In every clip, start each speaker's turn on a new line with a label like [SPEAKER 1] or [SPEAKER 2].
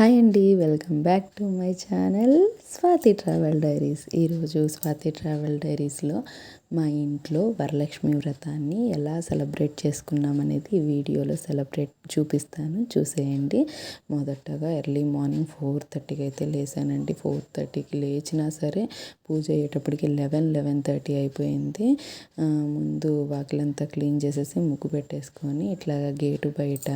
[SPEAKER 1] Hi అండి welcome back to my channel Swathi travel diaries. ఈరోజు Swathi travel డైరీస్లో మా ఇంట్లో వరలక్ష్మి వ్రతాన్ని ఎలా సెలబ్రేట్ చేసుకున్నామనేది ఈ వీడియోలో సెలబ్రేట్ చూపిస్తాను. చూసేయండి. మొదటగా ఎర్లీ మార్నింగ్ ఫోర్ థర్టీకి అయితే లేసానండి ఫోర్ థర్టీకి లేచినా సరే పూజ అయ్యేటప్పటికి లెవెన్ లెవెన్ థర్టీ అయిపోయింది. ముందు వాకిలంతా క్లీన్ చేసేసి ముగ్గు పెట్టేసుకొని ఇట్లా గేటు బయట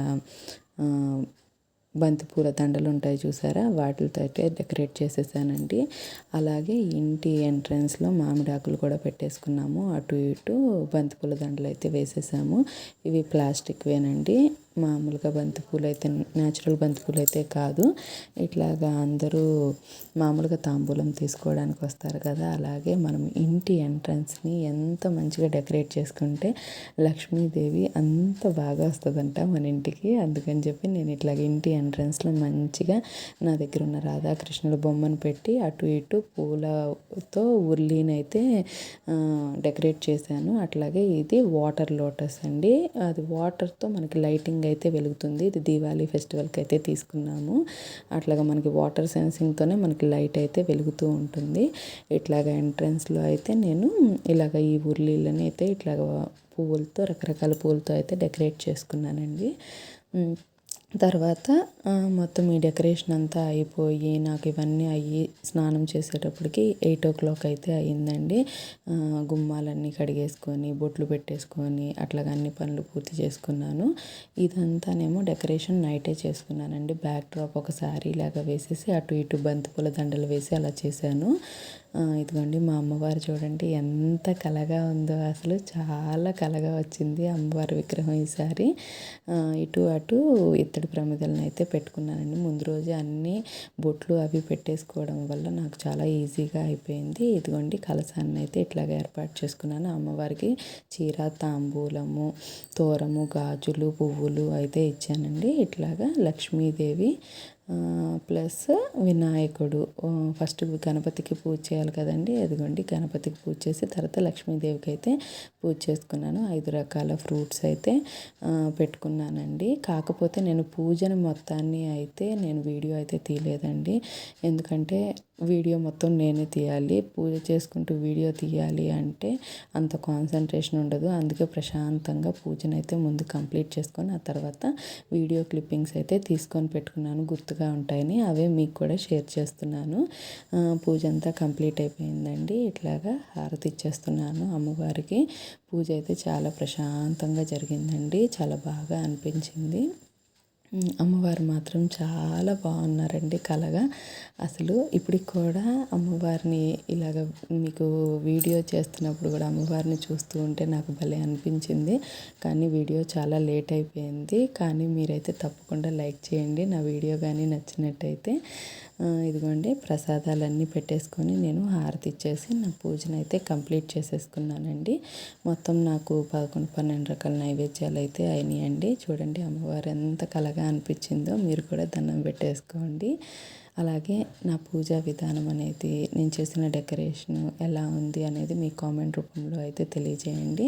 [SPEAKER 1] బంతిపూల దండలు ఉంటాయి చూసారా? వాటితో అయితే డెకరేట్ చేసేసానండి. అలాగే ఇంటి ఎంట్రన్స్లో మామిడాకులు కూడా పెట్టేసుకున్నాము. అటు ఇటు బంతిపూల దండలు అయితే వేసేసాము. ఇవి ప్లాస్టిక్వేనండి. మామూలుగా బంతిపూలు అయితే న్యాచురల్ బంతిపూలు అయితే కాదు. ఇట్లాగా అందరూ మామూలుగా తాంబూలం తీసుకోవడానికి వస్తారు కదా. అలాగే మనం ఇంటి ఎంట్రన్స్ని ఎంత మంచిగా డెకరేట్ చేసుకుంటే లక్ష్మీదేవి అంత బాగా వస్తుందంట మన ఇంటికి. అందుకని చెప్పి నేను ఇట్లాగ ఇంటి ఎంట్రన్స్లో మంచిగా నా దగ్గర ఉన్న రాధాకృష్ణుల బొమ్మను పెట్టి అటు ఇటు పూలతో ఉర్లీనైతే డెకరేట్ చేశాను. అట్లాగే ఇది వాటర్ లోటస్ అండి. అది వాటర్తో మనకి లైటింగ్ అయితే వెలుగుతుంది. ఇది దీవాళీ ఫెస్టివల్కి అయితే తీసుకున్నాము. అట్లాగా మనకి వాటర్ సెన్సింగ్తోనే మనకి లైట్ అయితే వెలుగుతూ ఉంటుంది. ఇట్లాగ ఎంట్రన్స్లో అయితే నేను ఇలాగ ఈ ఉర్లీలని అయితే ఇట్లాగ పువ్వులతో రకరకాల పువ్వులతో అయితే డెకరేట్ చేసుకున్నానండి. తర్వాత మొత్తం ఈ డెకరేషన్ అంతా అయిపోయి నాకు ఇవన్నీ అయ్యి స్నానం చేసేటప్పటికి ఎయిట్ ఓ క్లాక్ అయితే అయ్యిందండి. గుమ్మాలన్నీ కడిగేసుకొని బొట్లు పెట్టేసుకొని అట్లాగా అన్ని పనులు పూర్తి చేసుకున్నాను. ఇదంతానేమో డెకరేషన్ నైటే చేసుకున్నానండి. బ్యాక్ డ్రాప్ ఒక శారీ లాగా వేసేసి అటు ఇటు బంతిపూల దండలు వేసి అలా చేశాను. ఇదిగోండి మా అమ్మవారు చూడండి ఎంత కలగా ఉందో అసలు. చాలా కలగా వచ్చింది అమ్మవారి విగ్రహం ఈసారి. ఇటు అటు ఇత్తడి ప్రమిదలను అయితే పెట్టుకున్నానండి. ముందు రోజు అన్నీ బొట్లు అవి పెట్టేసుకోవడం వల్ల నాకు చాలా ఈజీగా అయిపోయింది. ఇదిగోండి కలసాన్ని అయితే ఇట్లాగ ఏర్పాటు చేసుకున్నాను. అమ్మవారికి చీర తాంబూలము తోరము గాజులు పువ్వులు అయితే ఇచ్చానండి. ఇట్లాగా లక్ష్మీదేవి ప్లస్ వినాయకుడు. ఫస్ట్ గణపతికి పూజ చేయాలి కదండి. అదిగోండి గణపతికి పూజ చేసి తర్వాత లక్ష్మీదేవికి అయితే పూజ చేసుకున్నాను. ఐదు రకాల ఫ్రూట్స్ అయితే పెట్టుకున్నానండి. కాకపోతే నేను పూజను మొత్తాన్ని అయితే నేను వీడియో అయితే తీయలేదండి. ఎందుకంటే వీడియో మొత్తం నేనే తీయాలి. పూజ చేసుకుంటూ వీడియో తీయాలి అంటే అంత కాన్సన్ట్రేషన్ ఉండదు. అందుకే ప్రశాంతంగా పూజనైతే ముందు కంప్లీట్ చేసుకొని ఆ తర్వాత వీడియో క్లిప్పింగ్స్ అయితే తీసుకొని పెట్టుకున్నాను. గుర్తుగా ఉంటాయని అవే మీకు కూడా షేర్ చేస్తున్నాను. పూజ అంతా కంప్లీట్ అయిపోయిందండి. ఇట్లాగా హారతి ఇచ్చేస్తున్నాను అమ్మవారికి. పూజ అయితే చాలా ప్రశాంతంగా జరిగిందండి. చాలా బాగా అనిపించింది. అమ్మవారు మాత్రం చాలా బాగున్నారండి కలగా. అసలు ఇప్పటికి కూడా అమ్మవారిని ఇలాగ మీకు వీడియో చేస్తున్నప్పుడు కూడా అమ్మవారిని చూస్తూ ఉంటే నాకు భలే అనిపించింది. కానీ వీడియో చాలా లేట్ అయిపోయింది. కానీ మీరైతే తప్పకుండా లైక్ చేయండి. నా వీడియో కానీ నచ్చినట్టయితే ఇదిగోండి ప్రసాదాలన్నీ పెట్టేసుకొని నేను హారతి ఇచ్చేసి నా పూజను అయితే కంప్లీట్ చేసేసుకున్నానండి. మొత్తం నాకు పదకొండు పన్నెండు రకాల నైవేద్యాలు అయితే అయినాయండి. చూడండి అమ్మవారు ఎంత కలగా అనిపించిందో మీరు కూడా దండం పెట్టేసుకోండి. అలాగే నా పూజా విధానం అనేది నేను చేసిన డెకరేషన్ ఎలా ఉంది అనేది మీ కామెంట్ రూపంలో అయితే తెలియజేయండి.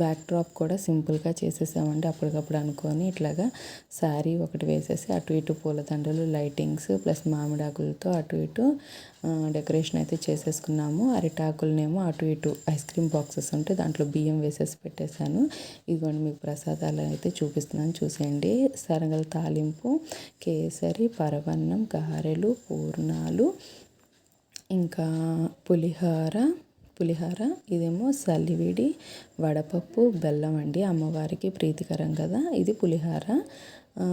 [SPEAKER 1] బ్యాక్ డ్రాప్ కూడా సింపుల్గా చేసేసామండి. అప్పటికప్పుడు అనుకొని ఇట్లాగా శారీ ఒకటి వేసేసి అటు ఇటు పూలదండలు లైటింగ్స్ ప్లస్ మామిడాకులతో అటు ఇటు డెకరేషన్ అయితే చేసేసుకున్నాము. అరిటాకులనేమో అటు ఇటు ఐస్ క్రీమ్ బాక్సెస్ ఉంటే దాంట్లో బియ్యం వేసేసి పెట్టేశాను. ఇదిగోండి మీకు ప్రసాదాలు అయితే చూపిస్తున్నాను. చూసేయండి. సరగల తాలింపు కేసరి పరవన్నం గారెలు పూర్ణాలు ఇంకా పులిహోర పులిహోర ఇదేమో సల్లివిడి వడపప్పు బెల్లం అండి. అమ్మవారికి ప్రీతికరం కదా. ఇది పులిహోర.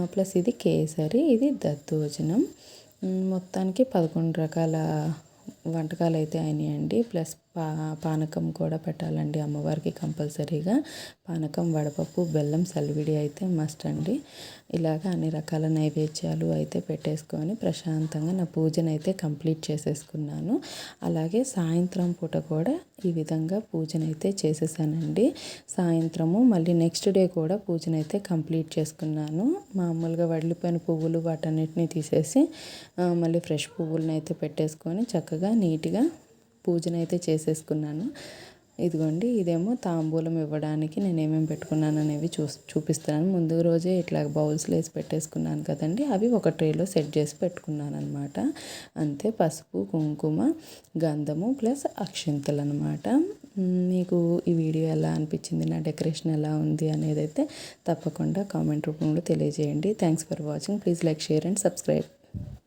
[SPEAKER 1] ప్లస్ ఇది కేసరి ఇది దద్దోజనం. మొత్తానికి పదకొండు రకాల వంటకాలు అయితే అయినాయండి. ప్లస్ పా పానకం కూడా పెట్టాలండి అమ్మవారికి కంపల్సరీగా. పానకం వడపప్పు బెల్లం సలివిడి అయితే మస్ట్ అండి. ఇలాగ అన్ని రకాల నైవేద్యాలు అయితే పెట్టేసుకొని ప్రశాంతంగా నా పూజనైతే అయితే కంప్లీట్ చేసేసుకున్నాను. అలాగే సాయంత్రం పూట కూడా ఈ విధంగా పూజనైతే అయితే చేసేసానండి. సాయంత్రము మళ్ళీ నెక్స్ట్ డే కూడా పూజనైతే కంప్లీట్ చేసుకున్నాను. మామూలుగా వడిలిపోయిన పువ్వులు వాటన్నిటిని తీసేసి మళ్ళీ ఫ్రెష్ పువ్వులను అయితే పెట్టేసుకొని చక్కగా నీట్గా పూజనైతే చేసేసుకున్నాను. ఇదిగోండి ఇదేమో తాంబూలం ఇవ్వడానికి నేను ఏమేమి పెట్టుకున్నాను అనేవి చూ చూపిస్తున్నాను. ముందు రోజే ఇట్లా బౌల్స్లో వేసి పెట్టేసుకున్నాను కదండి. అవి ఒక ట్రేలో సెట్ చేసి పెట్టుకున్నాను అనమాట అంతే పసుపు కుంకుమ గంధము ప్లస్ అక్షింతలు అనమాట మీకు ఈ వీడియో ఎలా అనిపించింది? నా డెకరేషన్ ఎలా ఉంది అనేది అయితే తప్పకుండా కామెంట్ రూపంలో తెలియజేయండి. Thanks for watching. Please like share and subscribe.